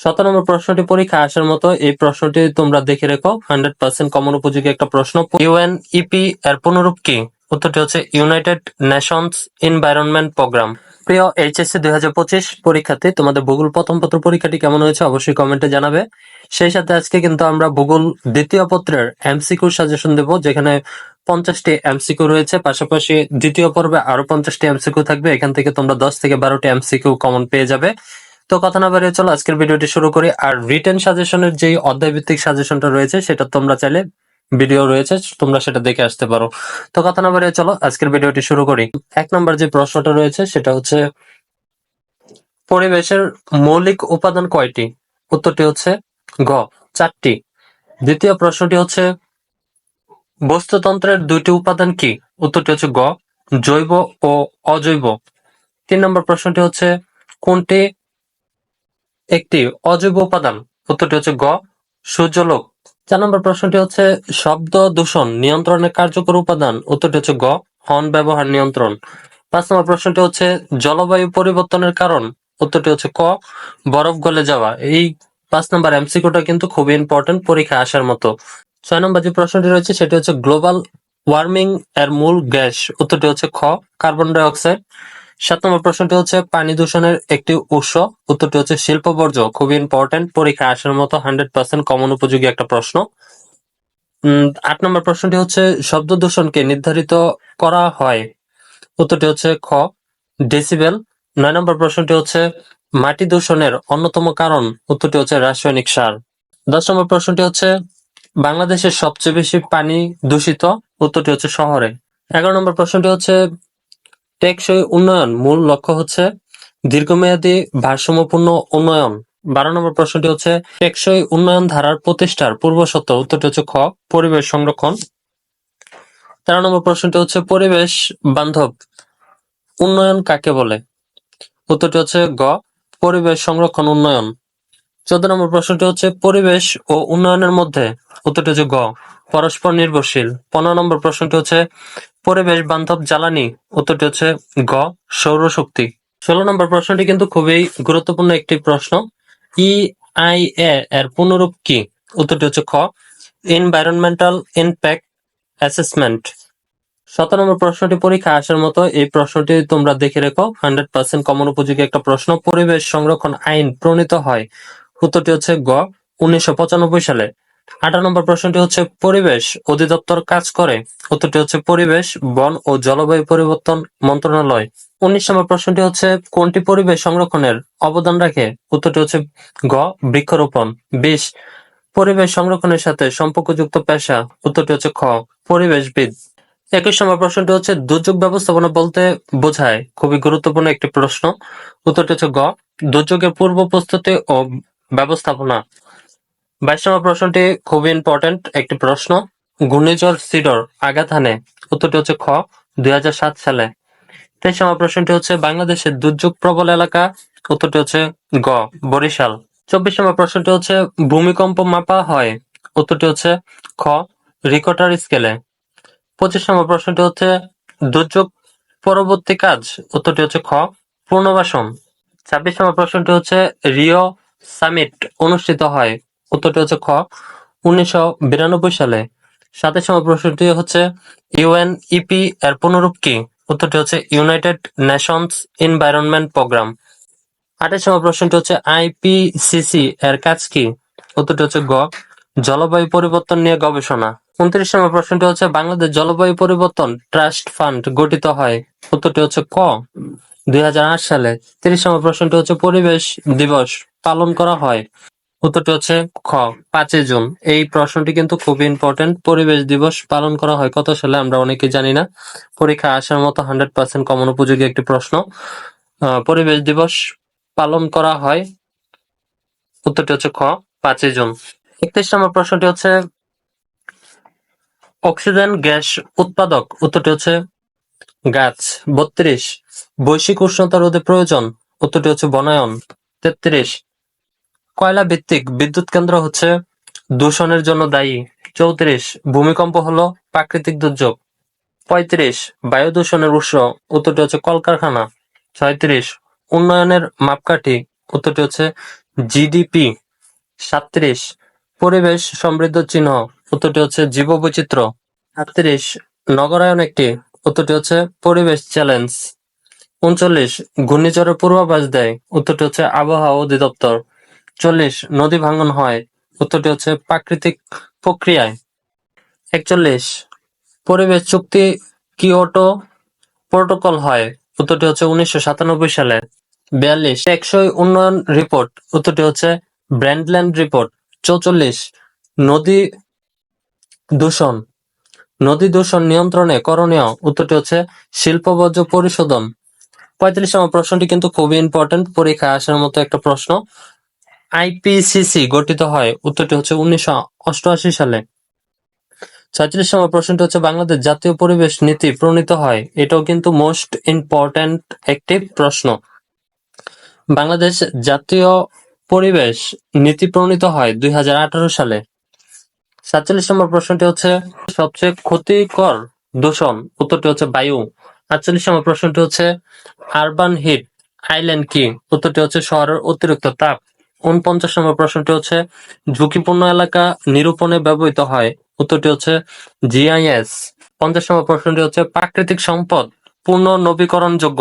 সতেরো নম্বর প্রশ্নটি পরীক্ষা আসার মতো এই প্রশ্নটি তোমরা দেখে রেখো। হান্ড্রেড পার্সেন্ট কমন উপযোগী একটা প্রশ্ন। ইউএনইপি এর পুনরূপ কি? উত্তরটি হচ্ছে ইউনাইটেড নেশনস এনভায়রনমেন্ট প্রোগ্রাম প্রিয় এইচএসসি দুই হাজার পঁচিশ পরীক্ষার্থী, তোমাদের ভূগোল প্রথম পত্র পরীক্ষাটি কেমন হয়েছে অবশ্যই কমেন্টে জানাবে। সেই সাথে আজকে কিন্তু আমরা ভূগোল দ্বিতীয় পত্রের এমসিকিউ সাজেশন দেব, যেখানে পঞ্চাশটি এমসিকিউ রয়েছে। পাশাপাশি দ্বিতীয় পর্বে আরও পঞ্চাশটি এমসিকিউ থাকবে। এখান থেকে তোমরা দশ থেকে বারোটি এমসিকিউ কমন পেয়ে যাবে। তো কথা না বাড়িয়ে চলো, আজকের ভিডিওটি শুরু করি। আর রিটেন সাজেশনের যে অধ্যায় ভিত্তিক সাজেশনটা রয়েছে, সেটা তোমরা চাইলে ভিডিও রয়েছে, তোমরা সেটা দেখে আসতে পারো। তো কথা না বাড়িয়ে চলো, আজকের ভিডিওটি শুরু করি। এক নম্বর যে প্রশ্নটা রয়েছে, সেটা হচ্ছে, পরিবেশের মৌলিক উপাদান কয়টি? উত্তরটি হচ্ছে গ, চারটি। দ্বিতীয় প্রশ্নটি হচ্ছে, বস্তুতন্ত্রের দুইটি উপাদান কি? উত্তরটি হচ্ছে গ, জৈব ও অজৈব। তিন নম্বর প্রশ্নটি হচ্ছে, কোনটি একটি অজৈব উপাদান। উত্তরটি হচ্ছে গ, সূর্যলোক। চার নম্বর প্রশ্নটি হচ্ছে, শব্দ দূষণ নিয়ন্ত্রণের কার্যকর উপাদান। উত্তরটি হচ্ছে গ হর্ন ব্যবহার নিয়ন্ত্রণ। পাঁচ নম্বর প্রশ্নটি হচ্ছে, জলবায়ু পরিবর্তনের কারণ। উত্তরটি হচ্ছে ক, বরফ গলে যাওয়া। এই পাঁচ নম্বর এমসিকিউটা কিন্তু খুবই ইম্পর্টেন্ট পরীক্ষা আসার মতো। ছয় নম্বর যে প্রশ্নটি রয়েছে, সেটি হচ্ছে, গ্লোবাল ওয়ার্মিং এর মূল গ্যাস। উত্তরটি হচ্ছে খ, কার্বন ডাই অক্সাইড সাত নম্বর প্রশ্নটি হচ্ছে, পানি দূষণের একটি উৎস। উত্তরটি হচ্ছে, শিল্প বর্জ্য, খুবই ইম্পর্টেন্ট পরীক্ষা আসার মতো হান্ড্রেড পার্সেন্ট কমন উপযোগী একটা প্রশ্ন। আট নম্বর প্রশ্নটি হচ্ছে, শব্দ দূষণকে নির্ধারিত করা হয়। উত্তরটি হচ্ছে, খ ডেসিবেল নয় নম্বর প্রশ্নটি হচ্ছে, মাটি দূষণের অন্যতম কারণ। উত্তরটি হচ্ছে, রাসায়নিক সার। দশ নম্বর প্রশ্নটি হচ্ছে, বাংলাদেশের সবচেয়ে বেশি পানি দূষিত। উত্তরটি হচ্ছে, শহরে। এগারো নম্বর প্রশ্নটি হচ্ছে টেকসই উন্নয়ন মূল লক্ষ্য হচ্ছে দীর্ঘমেয়াদী ভারসাম্যপূর্ণ উন্নয়ন। বারো নম্বর প্রশ্নটি হচ্ছে, টেকসই উন্নয়ন ধারার প্রতিষ্ঠার পূর্ব পূর্বশর্ত উত্তরটি হচ্ছে খ, পরিবেশ সংরক্ষণ। তেরো নম্বর প্রশ্নটি হচ্ছে, পরিবেশ বান্ধব উন্নয়ন কাকে বলে? উত্তরটি হচ্ছে গ, পরিবেশ সংরক্ষণ উন্নয়ন। চোদ্দ নম্বর প্রশ্নটি হচ্ছে, পরিবেশ ও উন্নয়নের মধ্যে, উত্তরটি হচ্ছে গ, পরস্পর নির্ভরশীল। পনেরো নম্বর প্রশ্নটি হচ্ছে পরিবেশ বান্ধব জ্বালানি, উত্তরটি হচ্ছে গ, সৌরশক্তি। ষোলো নম্বর প্রশ্নটি কিন্তু খুবই গুরুত্বপূর্ণ একটি প্রশ্ন। ই আই এ এর পুনরূপ কি? উত্তরটি হচ্ছে খ এনভায়রনমেন্টাল ইম্প্যাক্ট অ্যাসেসমেন্ট সতেরো নম্বর প্রশ্নটি পরীক্ষা আসার মতো, এই প্রশ্নটি তোমরা দেখে রেখো। হান্ড্রেড পার্সেন্ট কমন উপযোগী একটা প্রশ্ন। পরিবেশ সংরক্ষণ আইন প্রণীত হয়। উত্তরটি হচ্ছে গ, উনিশশো পঁচানব্বই সালে। আঠারো নম্বর প্রশ্নটি হচ্ছে, পরিবেশ অধিদপ্তর কাজ করে। উত্তরটি হচ্ছে, পরিবেশ, বন ও জলবায়ু পরিবর্তন মন্ত্রণালয়। উনিশ নম্বর প্রশ্নটি হচ্ছে, কোনটি পরিবেশ সংরক্ষণের অবদান রাখে? উত্তরটি হচ্ছে গ বৃক্ষরোপণ। বিশ, পরিবেশ সংরক্ষণের সাথে সম্পর্কযুক্ত পেশা। উত্তরটি হচ্ছে, খ, পরিবেশবিদ। একুশ নম্বর প্রশ্নটি হচ্ছে, দুর্যোগ ব্যবস্থাপনা বলতে বোঝায়। খুবই গুরুত্বপূর্ণ একটি প্রশ্ন। উত্তরটি হচ্ছে, গ, দুর্যোগের পূর্ব প্রস্তুতি ও ব্যবস্থাপনা। বাইশ নম্বর প্রশ্নটি খুবই ইম্পর্টেন্ট একটি প্রশ্ন। ঘূর্ণিঝড় সিডর আঘাত হানে উত্তরটি হচ্ছে খ, দুই হাজার সাত সালে। তেইশ নম্বর প্রশ্নটি হচ্ছে, বাংলাদেশের দুর্যোগ প্রবল এলাকা, উত্তরটি হচ্ছে গ, বরিশাল। চব্বিশ নম্বর প্রশ্নটি হচ্ছে, ভূমিকম্প মাপা হয়, উত্তরটি হচ্ছে খ, রিকটার স্কেলে। পঁচিশ নম্বর প্রশ্নটি হচ্ছে, দুর্যোগ পরবর্তী কাজ, উত্তরটি হচ্ছে খ পুনর্বাসন ছাব্বিশ নম্বর প্রশ্নটি হচ্ছে, রিও সামিট অনুষ্ঠিত হয় উত্তরটি হচ্ছে খ। উনিশশো বিরানব্বই সালে সাতাশ নম্বর প্রশ্নটি হচ্ছে ইউএনইপি এর পুনরূপ কি? উত্তরটি হচ্ছে ইউনাইটেড নেশনস এনভায়রনমেন্ট প্রোগ্রাম আটের নম্বর প্রশ্নটি হচ্ছে আইপিসিসি এর কাজ কি? উত্তরটি হচ্ছে, গ। জলবায়ু পরিবর্তন নিয়ে গবেষণা। উনত্রিশ নম্বর প্রশ্নটি হচ্ছে, বাংলাদেশ জলবায়ু পরিবর্তন ট্রাস্ট ফান্ড গঠিত হয়? উত্তরটি হচ্ছে, ক। দুই হাজার আট সালে তিরিশ নম্বর প্রশ্নটি হচ্ছে, পরিবেশ দিবস পালন করা হয়? উত্তরটি হচ্ছে খ, পাঁচই জুন। এই প্রশ্নটি কিন্তু খুবই ইম্পর্টেন্ট পরিবেশ দিবস পালন করা হয় কত সালে আমরা অনেকে জানি না। পরীক্ষা আসার মতো হান্ড্রেড পার্সেন্ট কমন উপযোগী একটি প্রশ্ন। পরিবেশ দিবস পালন করা হয় উত্তরটি হচ্ছে খ, পাঁচই জুন। একত্রিশ নম্বর প্রশ্নটি হচ্ছে অক্সিজেন গ্যাস উৎপাদক, উত্তরটি হচ্ছে গাছ। বত্রিশ, বৈশ্বিক উষ্ণতা রোধে প্রয়োজন, উত্তরটি হচ্ছে বনায়ন। তেত্রিশ কয়লা ভিত্তিক বিদ্যুৎ কেন্দ্র হচ্ছে দূষণের জন্য দায়ী। চৌত্রিশ, ভূমিকম্প হলো প্রাকৃতিক দুর্যোগ। পঁয়ত্রিশ, বায়ু দূষণের উৎস, উত্তরটি হচ্ছে কলকারখানা। ছয়ত্রিশ, উন্নয়নের মাপকাঠি, উত্তরটি হচ্ছে জিডিপি। সাতত্রিশ, পরিবেশ সমৃদ্ধ চিহ্ন, উত্তরটি হচ্ছে জীববৈচিত্র্য। সাতত্রিশ নগরায়ন একটি, উত্তরটি হচ্ছে পরিবেশ চ্যালেঞ্জ। উনচল্লিশ, ঘূর্ণিঝড়ের পূর্বাভাস দেয়, উত্তরটি হচ্ছে আবহাওয়া অধিদপ্তর। চল্লিশ নদী ভাঙন হয়। উত্তরটি হচ্ছে প্রাকৃতিক প্রক্রিয়ায়। একচল্লিশ পরিবেশ চুক্তি কিয়োটো প্রোটোকল হয়। উত্তরটি হচ্ছে উনিশশো সাতানব্বই সালে। বিয়াল্লিশ টেকসই উন্নয়ন রিপোর্ট। উত্তরটি হচ্ছে ব্র্যান্ডল্যান্ড রিপোর্ট। চৌচল্লিশ নদী দূষণ। নদী দূষণ নিয়ন্ত্রণে করণীয়। উত্তরটি হচ্ছে শিল্প বর্জ্য পরিশোধন। নম্বর প্রশ্নটি কিন্তু খুবই ইম্পর্টেন্ট পরীক্ষায় আসার মতো একটা প্রশ্ন। আইপিসিসি গঠিত হয়। উত্তরটি হচ্ছে উনিশশো অষ্টআশি সালে। ছয়ত্রিশ নম্বর প্রশ্নটি হচ্ছে, বাংলাদেশ জাতীয় পরিবেশ নীতি প্রণীত হয়? এটাও কিন্তু মোস্ট ইম্পর্ট্যান্ট একটি প্রশ্ন। বাংলাদেশ জাতীয় পরিবেশ নীতি প্রণীত হয় দুই হাজার আঠারো সালে। সাতচল্লিশ নম্বর প্রশ্নটি হচ্ছে, সবচেয়ে ক্ষতিকর দূষণ? উত্তরটি হচ্ছে, বায়ু। আটচল্লিশ নম্বর প্রশ্নটি হচ্ছে, আরবান হিট আইল্যান্ড কি? উত্তরটি হচ্ছে, শহরের অতিরিক্ত তাপ। উনপঞ্চাশ নম্বর প্রশ্নটি হচ্ছে, ঝুঁকিপূর্ণ এলাকা নিরূপণে ব্যবহৃত হয়। উত্তরটি হচ্ছে, জিআইএস। পঞ্চাশ নম্বর প্রশ্নটি হচ্ছে, প্রাকৃতিক সম্পদ পূর্ণ নবীকরণযোগ্য।